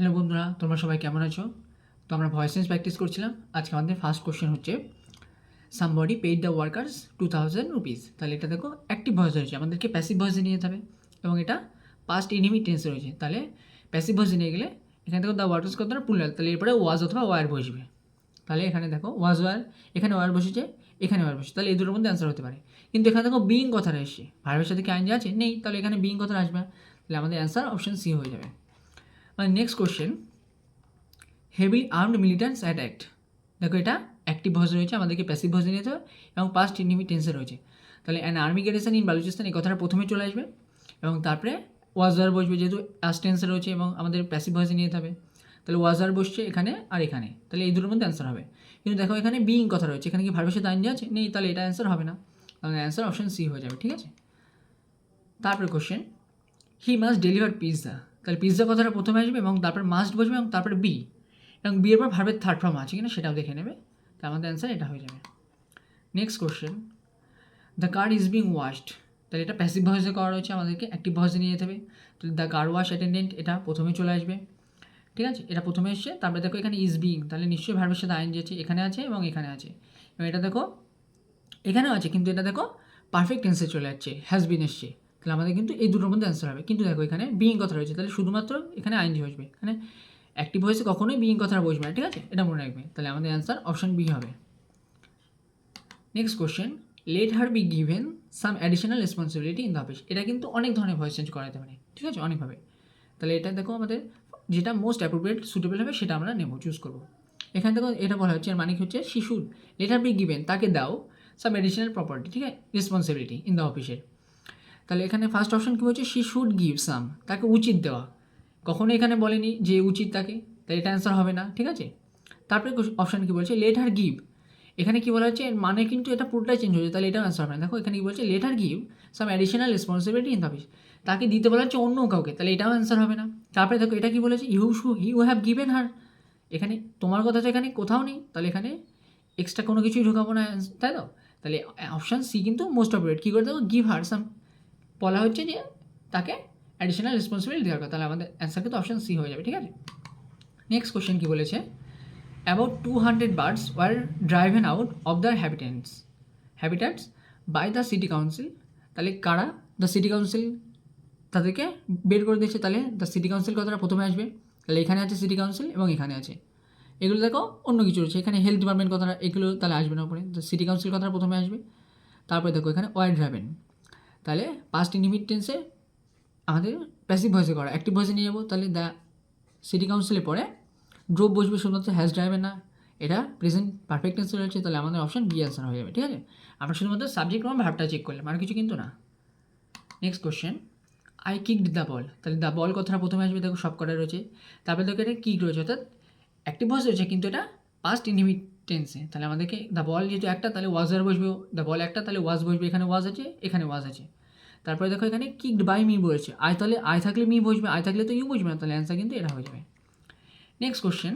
Hello বন্ধুরা, তোমরা সবাই কেমন আছো? তো আমরা ভয়েস চেঞ্জ প্র্যাকটিস করছিলাম। আজকে আমাদের ফার্স্ট কোশ্চেন হচ্ছে somebody paid the workers two thousand rupees তাহলে এটা দেখো অ্যাক্টিভ ভয়েস রয়েছে। আমাদেরকে প্যাসিভ ভয়েসে নিয়ে যেতে হবে। এবং এটা পাস্ট ইনিমি টেন্সে রয়েছে। তাহলে প্যাসিভ ভয়েসে নিয়ে গেলে এখানে দেখো দ্য ওয়ার্কার্স কত প্লুরাল তাহলে এরপরে ওয়াজ অথবা ওয়ার বসবে। তাহলে এখানে দেখো ওয়াজ ওয়ার এখানে ওয়ার বসেছে, এখানে ওয়ার বসেছে। তাহলে এই দুটোর মধ্যে অ্যান্সার হতে পারে। কিন্তু এখানে দেখো বিইং কথাটা এসছে। ভার্বের সাথে কি আইন আছে? নেই। তাহলে এখানে বিইং কথাটা আসবে না। তাহলে আমাদের অ্যান্সার অপশন সি হয়ে যাবে। Next question heavy armed militants attacked দেখো এটা অ্যাক্টিভ ভয়েস রয়েছে, আমাদেরকে প্যাসিভ ভয়েসে নিতে হবে এবং পাস্ট ইনিমি টেন্সে রয়েছে। তাহলে an army garrison in Balochistan এই কথাটা প্রথমে চলে আসবে এবং তারপরে ওয়াজার বসবে, যেহেতু পাস্ট টেন্সে রয়েছে এবং আমাদের প্যাসিভ ভয়েসে নিয়ে হবে। তাহলে ওয়াজার বসছে এখানে আর এখানে। তাহলে এই দুটোর মধ্যে অ্যান্সার হবে। কিন্তু দেখো এখানে বিইং কথা রয়েছে, এখানে কি ভার্বের সাথে আইন আছে নেই, তাহলে এটা অ্যান্সার হবে না। তাহলে অ্যান্সার অপশন সি হয়ে যাবে, ঠিক আছে? তারপরে question he must deliver pizza তাহলে পিৎজা কথাটা প্রথমে আসবে এবং তারপর মাস্ট বসবে এবং তারপরে বি এবং বি এর পর ভার্বের থার্ড ফর্ম আছে কিনা সেটাও দেখে নেবে। তো আমাদের অ্যান্সার এটা হয়ে যাবে। Next question the car is being washed তাহলে এটা প্যাসিভ ভয়েসে করা রয়েছে আমাদেরকে অ্যাক্টিভ ভয়েসে নিয়ে যেতে হবে। তো দ্য কার ওয়াশ অ্যাটেন্ডেন্ট এটা প্রথমে চলে আসবে। ঠিক আছে? এটা প্রথমে এসছে, তারপরে দেখো এখানে ইজ বিং তাহলে নিশ্চয়ই ভার্বের সাথে আইন যেছে এখানে আছে এবং এখানে আছে। এবং এটা দেখো, এখানেও আছে, কিন্তু এটা দেখো পারফেক্ট টেন্সে চলে যাচ্ছে হ্যাজ বিন এসছে। তাহলে আমাদের কিন্তু এই দুটোর মধ্যে অ্যান্সার হবে। কিন্তু দেখো এখানে বিইং কথা রয়েছে, তাহলে শুধুমাত্র এখানে আইনজি বসবে। এখানে অ্যাক্টিভ ভয়েসে কখনোই বিইং কথাটা বসবে না, ঠিক আছে? এটা মনে রাখবে। তাহলে আমাদের অ্যান্সার অপশন বি হবে। Next question let her be given some additional responsibility in the office এটা কিন্তু অনেক ধরনের ভয়েস চেঞ্জ করা যেতে পারে, ঠিক আছে? অনেকভাবে। তাহলে এটা দেখো আমাদের যেটা মোস্ট অ্যাপ্রোপ্রিয়েট সুটেবল হবে সেটা আমরা নেব চুজ করব। এখান থেকে এটা বলা হচ্ছে মানে কি হচ্ছে? শিশুর লেট হার বি গিভেন তাকে দাও সাম অ্যাডিশনাল প্রপার্টি ঠিক আছে? রেসপন্সিবিলিটি ইন দ্য অফিসের তাহলে এখানে ফার্স্ট অপশন কী হচ্ছে শি শুড গিভ সাম তাকে উচিত দেওয়া। কখনো এখানে বলেনি যে উচিত তাকে। তাই এটা অ্যান্সার হবে না, ঠিক আছে? তারপরে অপশান কী বলছে? লেট হার গিভ এখানে কী বলা হচ্ছে? মানে কিন্তু এটা পুরোটাই চেঞ্জ হয়েছে তাহলে এটাও অ্যান্সার হবে না। দেখো, এখানে কী বলছে? Let her give some additional responsibility in office তাকে দিতে বলা হচ্ছে অন্য কাউকে, তাহলে এটাও অ্যান্সার হবে না। তারপরে দেখো, এটা কী বলেছে? You should you have given her এখানে তোমার কথা তো এখানে কোথাও নেই। তাহলে এখানে এক্সট্রা কোনো কিছুই ঢোকাবো না, তাই তো তাহলে অপশান সি কিন্তু মোস্ট অপারেট কী করে দেবো? গিভ হার সাম বলা হচ্ছে যে তাকে অ্যাডিশনাল রেসপন্সিবিলিটি দেওয়ার কথা তাহলে আমাদের অ্যান্সার কিন্তু অপশন সি হয়ে যাবে, ঠিক আছে? নেক্সট কোশ্চেন কী বলেছে? About two hundred birds were driven out of the habitants habitats by the city council তাহলে কারা দ্য সিটি কাউন্সিল তাদেরকে বের করে দিয়েছে, তাহলে দ্য সিটি কাউন্সিল কথাটা প্রথমে আসবে? তাহলে এখানে আছে সিটি কাউন্সিল এবং এখানে আছে। এগুলো দেখো অন্য কিছু রয়েছে। এখানে হেলথ ডিপার্টমেন্ট কথাটা এগুলো তাহলে আসবে না উপরে। দ্য সিটি কাউন্সিল কথাটা প্রথমে আসবে? তারপরে দেখো এখানে ওয়ার ড্রাইভেন তাহলে পাস্ট ইনিমিট টেন্সে আমাদের প্যাসিভ ভয়েসে করা। অ্যাক্টিভ ভয়েসে নিয়ে যাব, তাহলে দ্য সিটি কাউন্সিলে পরে ড্রপ বসবে শুধুমাত্র হ্যাজ ড্রাইভে না, এটা প্রেজেন্ট পারফেক্ট টেন্সে রয়েছে, তাহলে আমাদের অপশন বি অ্যান্সার হয়ে যাবে, ঠিক আছে? আমরা শুধুমাত্র সাবজেক্ট এবং ভাবটা চেক করলাম, আর কিছু কিন্তু না। Next question I kicked the ball তাহলে দ্য বল কথাটা প্রথমে আসবে, দেখো সব কটা রয়েছে। তারপরে দেখো এটা কিক রয়েছে, অর্থাৎ অ্যাক্টিভ ভয়েস রয়েছে, কিন্তু এটা পাস্ট ইনিমিট টেন্সে তাহলে আমাদেরকে দ্য বল যেহেতু একটা, তাহলে ওয়াজার বসবে। দ্য বল একটা, তাহলে ওয়াজ বসবে। এখানে ওয়াজ আছে, এখানে ওয়াজ আছে। তারপরে দেখো এখানে কিকড বাই মি বলেছে। আয় তাহলে আয় থাকলে মি বসবে আয় থাকলে তো ইউ বসবে না, তাহলে অ্যান্সার কিন্তু এটা হয়ে যাবে। Next question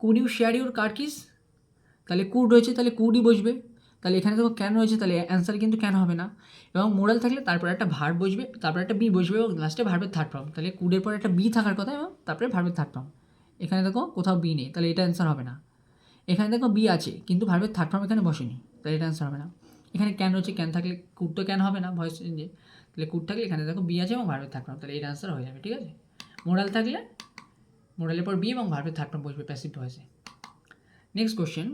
could you share your car keys তাহলে কুড রয়েছে, তাহলে কুডই বসবে। তাহলে এখানে দেখো ক্যান রয়েছে, তাহলে অ্যান্সার কিন্তু ক্যান হবে না। এবং মোরাল থাকলে তারপর একটা ভার বসবে, তারপর একটা বি বসবে এবং লাস্টে ভার্বের থার্ড ফর্ম তাহলে কুডের পরে একটা বি থাকার কথা এবং তারপরে ভার্বের থার্ড ফর্ম এখানে দেখো কোথাও বি নেই, তাহলে এটা অ্যান্সার হবে না। এখানে দেখো বি আছে, কিন্তু ভার্বের থার্ড ফর্ম এখানে বসেনি তাহলে এটা অ্যান্সার হবে না। এখানে ক্যান রয়েছে ক্যান থাকলে কুট তো ক্যান হবে না ভয়েস চেঞ্জে তাহলে কুট থাকলে এখানে দেখো বি আছে এবং ভার্বের থার্ড ফর্ম তাহলে এটা অ্যান্সার হয়ে যাবে, ঠিক আছে? মোরাল থাকলে মোরালের পর বি এবং ভার্বের থার্ড ফর্ম বসবে passive ভয়েসে next question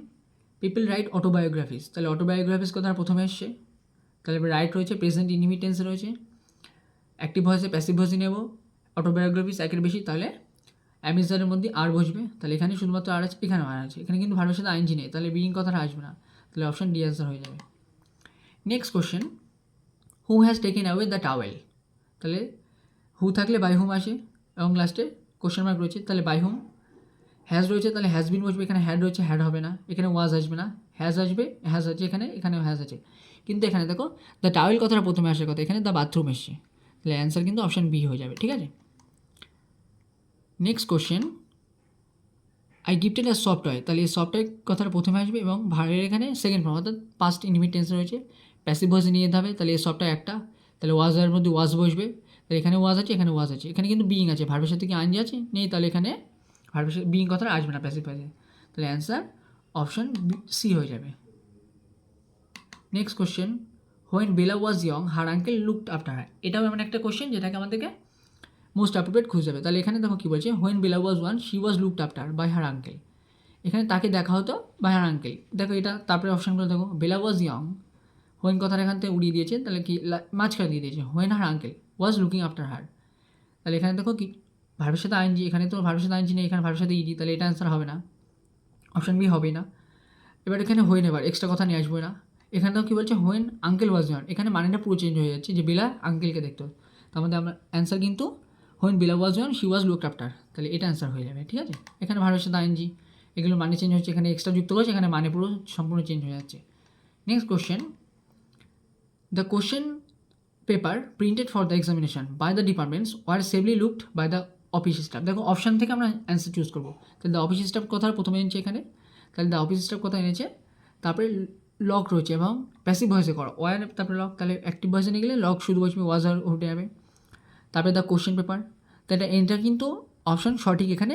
people write autobiographies তাহলে অটোবায়োগ্রাফিস কথা প্রথমে এসছে? তাহলে রাইট রয়েছে প্রেজেন্ট ইনিমিটেন্স রয়েছে। অ্যাক্টিভ ভয়েসে প্যাসিভ ভয়েসে নেব অটোবায়োগ্রাফিস একের বেশি, তাহলে অ্যামিজারের মধ্যে আর বসবে? তাহলে এখানে শুধুমাত্র আর আছে, এখানেও আর আছে। এখানে কিন্তু ভার্বের সাথে আইনজি নেই। তাহলে বিইং কথাটা আসবে না। তাহলে অপশন ডি অ্যান্সার হয়ে যাবে। Next question who has taken away the towel তাহলে হু থাকলে বাই হুম আসে? এবং লাস্টে কোশ্চেন মার্ক রয়েছে, তাহলে বাই হুম হ্যাজ রয়েছে, তাহলে হ্যাজ বিন বসবে। এখানে হ্যাড রয়েছে হ্যাড হবে না। এখানে ওয়াজ আসবে না। হ্যাজ আসবে হ্যাজ আছে। এখানে, এখানেও হ্যাজ আছে। কিন্তু এখানে দেখো দ্য টাওয়েল কথাটা প্রথমে আসার কথা। এখানে দ্য বাথরুম এসছে। তাহলে অ্যান্সার কিন্তু অপশান বি হয়ে যাবে, ঠিক আছে? Next question I gifted a software তাহলে এই সফটওয়্যার কথাটা প্রথমে আসবে এবং ভারের এখানে সেকেন্ড ফর্ম অর্থাৎ পাস্ট ইনভিটেন্স রয়েছে। প্যাসিভ ভয়েসে নিয়ে যেতে হবে, তাহলে এই সফটওয়্যার একটা। তাহলে ওয়াজের মধ্যে ওয়াজ বসবে। তাহলে এখানে ওয়াজ আছে, এখানে ওয়াজ আছে। এখানে কিন্তু বিইং আছে। ভার্বের সাথে কি আইনজি আছে? নেই, তাহলে এখানে ভার্বের সাথে বিইং কথাটা আসবে না প্যাসিভ ভয়েসে তাহলে অ্যান্সার অপশন সি হয়ে যাবে। Next question when Bela was young her uncle looked after এটাও এমন একটা কোশ্চেন যেটাকে আমাদেরকে মোস্ট অ্যাপ্রোপ্রিয়েট খুঁজে যাবে। তাহলে এখানে দেখো কী বলছে when Bela was one she was looked after by her uncle এখানে তাকে দেখা হতো বাই হার আঙ্কেল দেখো এটা, তারপরে অপশানগুলো দেখো। বেলা ওয়াজ ইয়ং হোয়েন কথাটা এখান থেকে উড়িয়ে দিয়েছে, তাহলে কি মাঝখানে দিয়ে দিয়েছে। When her uncle was looking after her তাহলে এখানে দেখো কি ভার্বের সাথে আইনজি, এখানে তো ভার্বের সাথে আইনজি নেই, এখানে ভার্বের সাথে ইজি তাহলে এটা অ্যান্সার হবে না। অপশান বি হবে না। এবার এখানে হোয়েন এবার এক্সট্রা কথা নিয়ে আসব না। এখানে তো কী বলছে হোয়েন আঙ্কেল ওয়াজ জন এখানে মানেটা পুরো চেঞ্জ হয়ে যাচ্ছে যে বেলা আঙ্কেলকে দেখতো তার মধ্যে আমরা অ্যান্সার কিন্তু হোয়েন বিলা ওয়াজ জন শি ওয়াজ লুকড আফটার তাহলে এটা অ্যান্সার হয়ে যাবে, ঠিক আছে? এখানে ভার্বের সাথে আইনজি এগুলো মানে চেঞ্জ হচ্ছে, এখানে এক্সট্রা যুক্ত করেছে এখানে মানে পুরো সম্পূর্ণ চেঞ্জ হয়ে যাচ্ছে। Next question the question paper printed for the examination by the departments were safely looked by the office staff দেখো অপশান থেকে আমরা অ্যান্সার চুজ করব। তাহলে দ্য অফিস স্টাফ কথা প্রথমে এনেছে এখানে। তাহলে দ্য অফিস স্টাফ কথা এনেছে। তারপরে লক রয়েছে এবং প্যাসিভ ভয়েসে করো। ওয়ার তারপরে লক তাহলে অ্যাক্টিভ ভয়েসে নিয়ে গেলে লক শুধু বসবে ওয়াজ আর উঠে যাবে তারপরে দ্য কোশ্চেন পেপার তাহলে এটা কিন্তু অপশান সঠিক এখানে,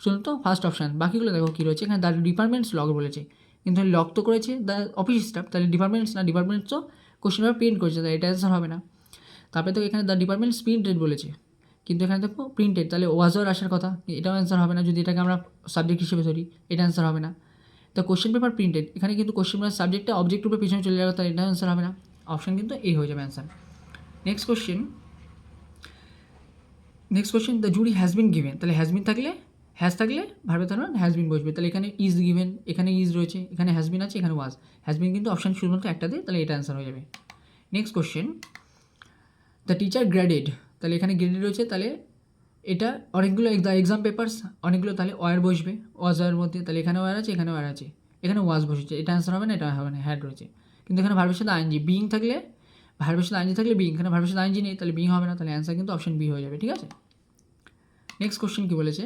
শুনুন তো ফার্স্ট অপশান বাকিগুলো দেখো কী রয়েছে, এখানে দ্য ডিপার্টমেন্টস লগ বলেছে, কিন্তু লক তো করেছে দ্য অফিস স্টাফ তাহলে ডিপার্টমেন্টস না ডিপার্টমেন্টসও কোশ্চেন পেপার প্রিন্ট করেছে, তাহলে এটা অ্যান্সার হবে না। তারপরে তো এখানে দ্য ডিপার্টমেন্টস প্রিন্টেড বলেছে, কিন্তু এখানে দেখো প্রিন্টেড তাহলে ওয়াজর আসার কথা, এটাও অ্যান্সার হবে না, যদি এটাকে আমরা সাবজেক্ট হিসেবে ধরি, এটা অ্যান্সার হবে না। তো কোশ্চেন পেপার প্রিন্টেড এখানে কিন্তু কোশ্চেন পেপার সাবজেক্টটা অবজেক্ট রূপে পিছনে চলে যাবে, তাহলে এটা অ্যান্সার হবে না অপশান কিন্তু এই হয়ে যাবে answer next question next question the jury has been given তাহলে হ্যাজ বিন থাকলে হ্যাজ থাকলে ভাবে তার হ্যাজ বিন বসবে। তাহলে এখানে ইজ গিভেন এখানে ইজ রয়েছে, এখানে হ্যাজ বিন আছে, এখানে ওয়াজ হ্যাজ বিন কিন্তু অপশান শুধুমাত্র একটা দিয়ে, তাহলে এটা অ্যান্সার হয়ে যাবে। Next question the teacher graded তাহলে এখানে গ্রেডেড রয়েছে, তাহলে এটা অনেকগুলো এক্সাম পেপার্স অনেকগুলো তাহলে ওয়ার বসবে ওয়াজ ওয়াজের মধ্যে। তাহলে এখানে ওয়ার আছে, এখানে ওয়ার আছে। এখানে ওয়াজ বসেছে, এটা অ্যান্সার হবে না, এটা হবে না হ্যাড রয়েছে। কিন্তু এখানে ভার্বের সাথে আইনজি বিং থাকলে ভার্বের সাথে আইনজি থাকলে বিং এখানে ভার্বের সাথে আইনজি নেই, তাহলে বিং হবে না, তাহলে অ্যান্সার কিন্তু অপশন বি হয়ে যাবে, ঠিক আছে? নেক্সট কোশ্চেন কী বলেছে?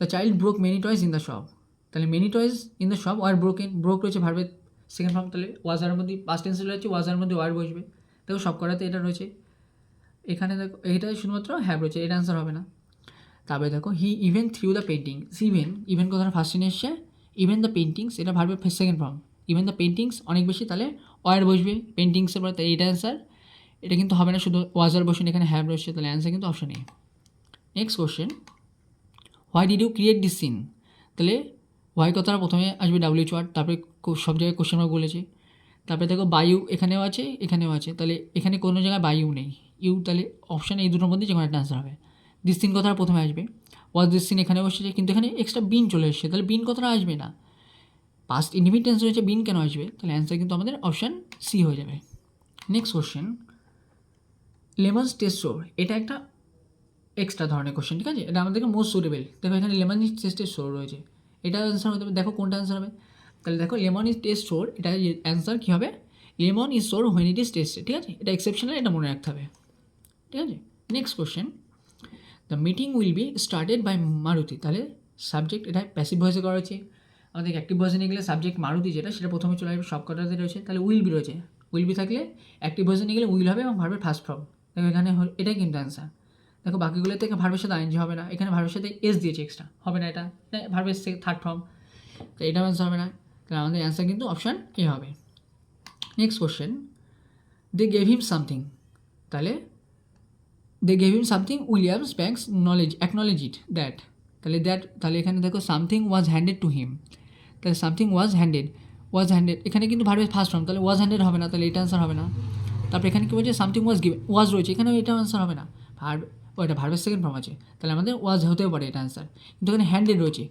The child broke many toys in the shop তাহলে many toys in the shop were broken broke রয়েছে ভার্বের সেকেন্ড ফর্ম তাহলে ওয়াজার মধ্যে পাস্ট টেন্সে রয়েছে ওয়াজার মধ্যে ওয়ার বসবে। দেখো সব করাতে এটা রয়েছে। এখানে দেখো এটা শুধুমাত্র হ্যাভ রয়েছে এটা অ্যান্সার হবে না। তারপরে দেখো he even threw the painting even even কথাটা ফার্স্ট টেনে এসছে ইভেন দ্য পেন্টিংস এটা ভার্বের second form even the paintings অনেক বেশি, তাহলে ওয়ার বসবে পেন্টিংসের পরে এটা অ্যান্সার এটা কিন্তু হবে না, শুধু ওয়াজার বসেন এখানে হ্যাভ রয়েছে, তাহলে অ্যান্সার কিন্তু option A next question why did you create this scene তাহলে হোয়াই কথাটা প্রথমে আসবে ডাব্লিউচ ওয়ার্ড তারপরে সব জায়গায় কোশ্চেন মার্ক বলেছে। তারপরে দেখো বায়ু এখানেও আছে এখানেও আছে। তাহলে এখানে কোনো জায়গায় বায়ু নেই। ইউ তাহলে অপশান এই দুটোর মধ্যে যে কোনো একটা অ্যান্সার হবে। দিস সিন কথাটা প্রথমে আসবে। ওয়াজ দিস সিন এখানে বসেছে, কিন্তু এখানে এক্সট্রা বিন চলে এসেছে। তাহলে বিন কথাটা আসবে না। পাস্ট ইন্ডিপেন্ডেন্স রয়েছে বিন কেন আসবে? তাহলে অ্যান্সার কিন্তু আমাদের অপশান সি হয়ে যাবে। Next question lemons taste sour এটা একটা এক্সট্রা ধরনের কোশ্চেন ঠিক আছে? এটা আমাদেরকে মোস্ট সুটেবল দেখো, এখানে লেমন টেস্টের স্টোর রয়েছে। এটা অ্যান্সার হতে হবে দেখো কোনটা অ্যান্সার হবে। তাহলে দেখো, লেমন ইজ টেস্ট স্টোর এটা অ্যান্সার কী হবে? Lemon is sour when it is tasted ঠিক আছে? এটা এক্সেপশনাল এটা মনে রাখতে হবে। ঠিক আছে? Next question the meeting will be started by Maruti তাহলে সাবজেক্ট এটা প্যাসিভ ভয়েসে করা হয়েছে। আমাদের অ্যাক্টিভ ভয়েসে নিয়ে গেলে সাবজেক্ট মারুতি যেটা, সেটা প্রথমে চলে আসবে সব কটাতে রয়েছে। তাহলে উইল বি রয়েছে। উইল বি থাকলে অ্যাক্টিভ ভয়েসে নিয়ে গেলে উইল হবে এবং ভার্বের ফার্স্ট ফর্ম দেখো এখানে এটাই কিন্তু অ্যান্সার দেখো বাকিগুলো থেকে ভার্বের সাথে আইনজি হবে না। এখানে ভার্বের সাথে এস দিয়েছে এক্সট্রা হবে না এটা? ভার্বের থার্ড ফর্ম তো এটা অ্যান্সার হবে না। তাহলে আমাদের অ্যান্সার কিন্তু অপশান এ হবে। Next question they gave him something তাহলে they gave him something Williams Banks knowledge acknowledge it that তাহলে দ্যাট তাহলে এখানে দেখো something was handed to him তাহলে something was handed was handed এখানে কিন্তু ভার্বের ফার্স্ট ফর্ম তাহলে ওয়াজ হ্যান্ডেড হবে না, তাহলে এটা অ্যান্সার হবে না। তারপরে এখানে কী বলছে? সামথিং ওয়াজ গিভেন ওয়াজ রয়েছে। এখানেও এটা অ্যান্সার হবে না। ভার্ব এটা ভার্বের সেকেন্ড ফর্ম আছে। তাহলে আমাদের ওয়াজ হতেও পারে এটা অ্যান্সার কিন্তু এখানে হ্যান্ডেড রয়েছে।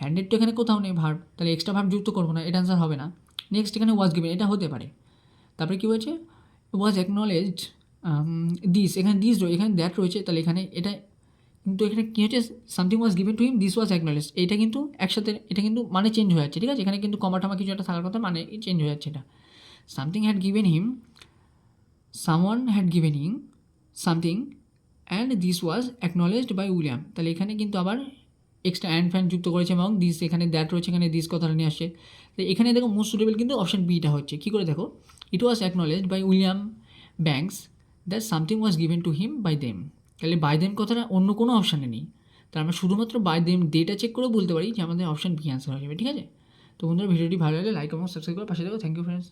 হ্যান্ডেড তো এখানে কোথাও নেই ভার্ব তাহলে এক্সট্রা ভার্ব যুক্ত করব না, এটা অ্যান্সার হবে না। নেক্সট এখানে ওয়াজ গিভেন এটা হতে পারে। তারপরে কী বলছে? ওয়াজ অ্যাকনলেজড দিস এখানে দিস রয়েছে এখানে দ্যাট রয়েছে। তাহলে এখানে এটা, কিন্তু এখানে কী হচ্ছে? Something was given to him this was acknowledge এটা কিন্তু একসাথে, এটা কিন্তু মানে চেঞ্জ হয়ে যাচ্ছে, ঠিক আছে? এখানে কিন্তু কমা টমা কিছু একটা থাকার কথা মানে চেঞ্জ হয়ে যাচ্ছে এটা। Something had given him someone had given him something and this was acknowledged by William তাহলে এখানে কিন্তু আবার এক্সট্রা অ্যান্ড ফ্যান যুক্ত করেছে এবং দিস এখানে দ্যাট রয়েছে, এখানে দিস কথাটা নিয়ে আসছে। তো এখানে দেখো মোস্ট সুটেবল কিন্তু অপশন বিটা হচ্ছে। কী করে দেখো? It was acknowledged by William Banks that something was given to him by them তাহলে বাই দেম কথাটা অন্য কোনো অপশানে নেই। তাহলে আমরা শুধুমাত্র বাই দেম ডেটা চেক করে বলতে পারি যে আমাদের অপশান বি অ্যান্সার হয়ে যাবে, ঠিক আছে? তো বন্ধুরা, ভিডিওটি ভালো লাগলে লাইক এবং সাবস্ক্রাইব করে পাশে দেখো থ্যাংক ইউ ফ্রেন্ডস